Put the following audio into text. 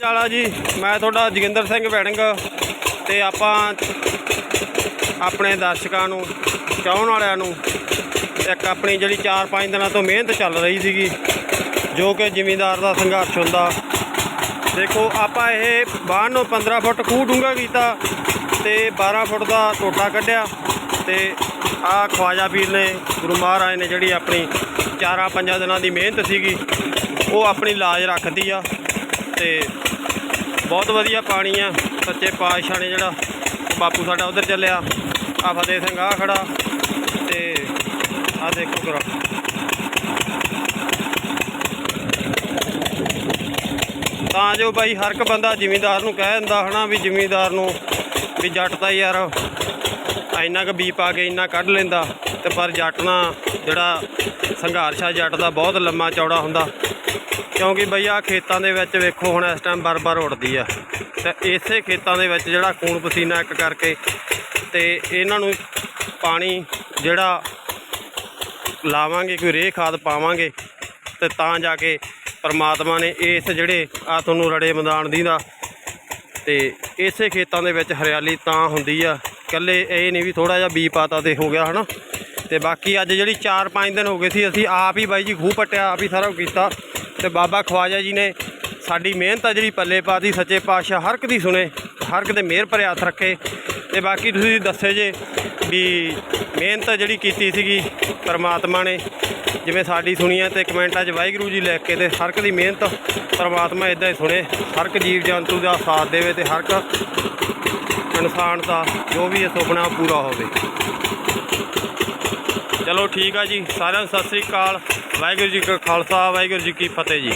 ਚਾਲਾ ਜੀ, ਮੈਂ ਤੁਹਾਡਾ ਜੋਗਿੰਦਰ ਸਿੰਘ ਵੈੜਿੰਗ ਤੇ ਆਪਾਂ ਆਪਣੇ ਦਰਸ਼ਕਾਂ ਨੂੰ, ਚਾਹਣ ਵਾਲਿਆਂ ਨੂੰ ਇੱਕ ਆਪਣੀ ਜਿਹੜੀ 4-5 ਦਿਨਾਂ ਤੋਂ ਮਿਹਨਤ ਚੱਲ ਰਹੀ ਸੀਗੀ, ਜੋ ਕਿ ਜ਼ਿਮੀਂਦਾਰ ਦਾ ਸੰਘਰਸ਼ ਹੁੰਦਾ। ਦੇਖੋ, ਆਪਾਂ ਇਹ ਬਾਹਰ ਨੂੰ 15 ਫੁੱਟ ਖੂਹ ਡੂੰਘਾ ਕੀਤਾ ਤੇ 12 ਫੁੱਟ ਦਾ ਟੋਟਾ ਕੱਢਿਆ ਤੇ ਆ ਖਵਾਜਾ ਪੀਰ ਨੇ, ਗੁਰੂ ਮਹਾਰਾਜ ਨੇ ਜਿਹੜੀ ਆਪਣੀ 4-5 ਦਿਨਾਂ ਦੀ ਮਿਹਨਤ ਸੀਗੀ, ਉਹ ਆਪਣੀ ਲਾਜ ਰੱਖਦੀ ਆ ਤੇ ਬਹੁਤ ਵਧੀਆ ਪਾਣੀ ਆ, ਸੱਚੇ ਪਾਤਸ਼ਾਹ ਨੇ ਜਿਹੜਾ ਬਾਪੂ ਸਾਡਾ ਉਧਰ ਚੱਲਿਆ। ਆ ਫਤਿਹ ਸਿੰਘ ਆ ਖੜਾ, ਤੇ ਆ ਦੇਖੋ ਕਰਾ। ਤਾਂ ਜੋ ਬਾਈ ਹਰ ਇੱਕ ਬੰਦਾ ਜ਼ਿਮੀਂਦਾਰ ਨੂੰ ਕਹਿ ਦਿੰਦਾ ਹਨਾ ਵੀ ਜ਼ਿਮੀਂਦਾਰ ਨੂੰ ਵੀ ਜੱਟ ਤਾਂ ਯਾਰ ਇੰਨਾ ਕੁ ਬੀ ਪਾ ਕੇ ਇੰਨਾ ਕੱਢ ਲੈਂਦਾ ਤੇ ਪਰ ਜੱਟ ਨਾ ਜਿਹੜਾ ਸੰਘਰਸ਼ ਆ, ਜੱਟ ਦਾ ਬਹੁਤ ਲੰਮਾ ਚੌੜਾ ਹੁੰਦਾ। ਕਿਉਂਕਿ ਬਈ ਆ ਖੇਤਾਂ ਦੇ ਵਿੱਚ ਵੇਖੋ ਹੁਣ ਇਸ ਟਾਈਮ ਬਰ-ਬਰ ਉੱਡਦੀ ਆ। ਤੇ ਇਸੇ ਖੇਤਾਂ ਦੇ ਵਿੱਚ ਜਿਹੜਾ ਖੂਨ ਪਸੀਨਾ ਇੱਕ ਕਰਕੇ ਤੇ ਇਹਨਾਂ ਨੂੰ ਪਾਣੀ ਜਿਹੜਾ ਲਾਵਾਂਗੇ, ਕੋਈ ਰੇਹ ਖਾਦ ਪਾਵਾਂਗੇ ਤੇ ਤਾਂ ਜਾ ਕੇ ਪਰਮਾਤਮਾ ਨੇ ਇਸ ਜਿਹੜੇ ਆ ਤੁਹਾਨੂੰ ਰੜੇ ਮੈਦਾਨ ਦੀ ਦਾ ਤੇ ਇਸੇ ਖੇਤਾਂ ਦੇ ਵਿੱਚ ਹਰਿਆਲੀ ਤਾਂ ਹੁੰਦੀ ਆ। ਇਕੱਲੇ ਇਹ ਨਹੀਂ ਵੀ ਥੋੜਾ ਜਿਹਾ ਬੀ ਪਾਤਾ ਤੇ ਹੋ ਗਿਆ, ਹਨਾ? ਤੇ ਬਾਕੀ ਅੱਜ ਜਿਹੜੀ 4-5 ਦਿਨ ਹੋ ਗਏ ਸੀ, ਅਸੀਂ ਆਪ ਹੀ ਬਾਈ ਜੀ ਖੂਹ ਪੱਟਿਆ, ਆਪ ਹੀ ਸਾਰਾ ਕੁਛ ਕੀਤਾ। ਤੇ ਬਾਬਾ ਖਵਾਜਾ ਜੀ ਨੇ ਸਾਡੀ ਮਿਹਨਤ ਆ ਜਿਹੜੀ ਪੱਲੇ ਪਾਤੀ, ਸੱਚੇ ਪਾਤਸ਼ਾਹ ਹਰ ਇੱਕ ਦੀ ਸੁਣੇ, ਹਰ ਇੱਕ ਦੇ ਮਿਹਰ ਭਰੇ ਹੱਥ ਰੱਖੇ। ਤੇ ਬਾਕੀ ਤੁਸੀਂ ਦੱਸੇ ਜੇ ਵੀ ਮਿਹਨਤ ਜਿਹੜੀ ਕੀਤੀ ਸੀਗੀ ਪਰਮਾਤਮਾ ਨੇ, ਜਿਵੇਂ ਸਾਡੀ ਸੁਣੀ ਹੈ ਤੇ ਕਮੈਂਟਾਂ 'ਚ ਵਾਹਿਗੁਰੂ ਜੀ ਲਿਖ ਕੇ ਤੇ ਹਰ ਇੱਕ ਦੀ ਮਿਹਨਤ ਪਰਮਾਤਮਾ ਇਦਾਂ ਹੀ ਸੁਣੇ, ਹਰ ਇੱਕ ਜੀਵ ਜੰਤੂ ਦਾ ਸਾਥ ਦੇਵੇ ਤੇ ਹਰ ਇੱਕ ਇਨਸਾਨ ਦਾ, ਜੋ ਵੀ ਇਹ ਸੁਪਨਾ ਪੂਰਾ ਹੋਵੇ। ਚਲੋ ਠੀਕ ਆ ਜੀ। ਸਾਰਿਆਂ ਨੂੰ ਸਤਿ ਸ੍ਰੀ ਅਕਾਲ। ਵਾਹਿਗੁਰੂ ਜੀ ਕਾ ਖਾਲਸਾ, ਵਾਹਿਗੁਰੂ ਜੀ ਕੀ ਫਤਿਹ ਜੀ।